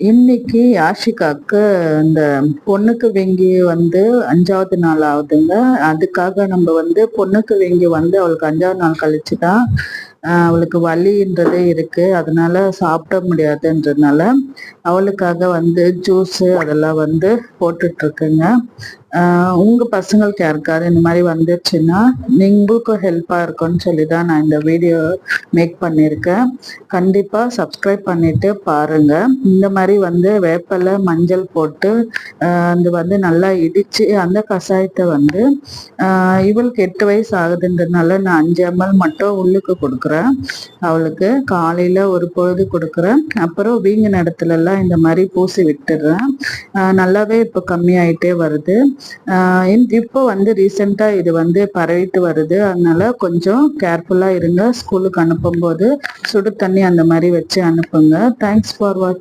இன்னைக்கு ஆஷிகாக்கு இந்த பொண்ணுக்கு வெங்கி வந்து அஞ்சாவது நாள் ஆகுதுங்க. அதுக்காக நம்ம வந்து பொண்ணுக்கு வெங்கி வந்து அவளுக்கு அஞ்சாவது நாள் கழிச்சு தான் அவளுக்கு வலின்றதே இருக்கு. அதனால சாப்பிட முடியாதுன்றதுனால அவளுக்காக வந்து ஜூஸு அதெல்லாம் வந்து போட்டுட்ருக்குங்க. உங்கள் உங்க பசங்களுக்கு யாருக்காவது இந்த மாதிரி வந்துச்சுன்னா நீங்களுக்கும் ஹெல்ப்பா இருக்கும்னு சொல்லி தான் நான் இந்த வீடியோ மேக் பண்ணியிருக்கேன். கண்டிப்பா சப்ஸ்கிரைப் பண்ணிட்டு பாருங்க. இந்த மாதிரி வந்து வேப்பலை மஞ்சள் போட்டு அது வந்து நல்லா இடிச்சு அந்த கஷாயத்தை வந்து இவளுக்கு எட்டு வயசு ஆகுதுன்றதுனால நான் அஞ்சு எம்எல் மட்டும் உள்ளுக்கு கொடுக்குறேன். அவளுக்கு காலையில ஒரு பொழுது கொடுக்குறேன். அப்புறம் வீங்கின இடத்துலலாம் எல்லாம் இந்த மாதிரி பூசி விட்டுடுறேன். நல்லாவே இப்போ கம்மியாயிட்டே வருது. இப்போ வந்து ரீசெண்டா இது வந்து பரவிட்டு வருது. அதனால கொஞ்சம் கேர்ஃபுல்லா இருங்க. ஸ்கூலுக்கு அனுப்பும்போது சுடு தண்ணி அந்த மாதிரி வச்சு அனுப்புங்க. தேங்க்ஸ் ஃபார் வாட்சிங்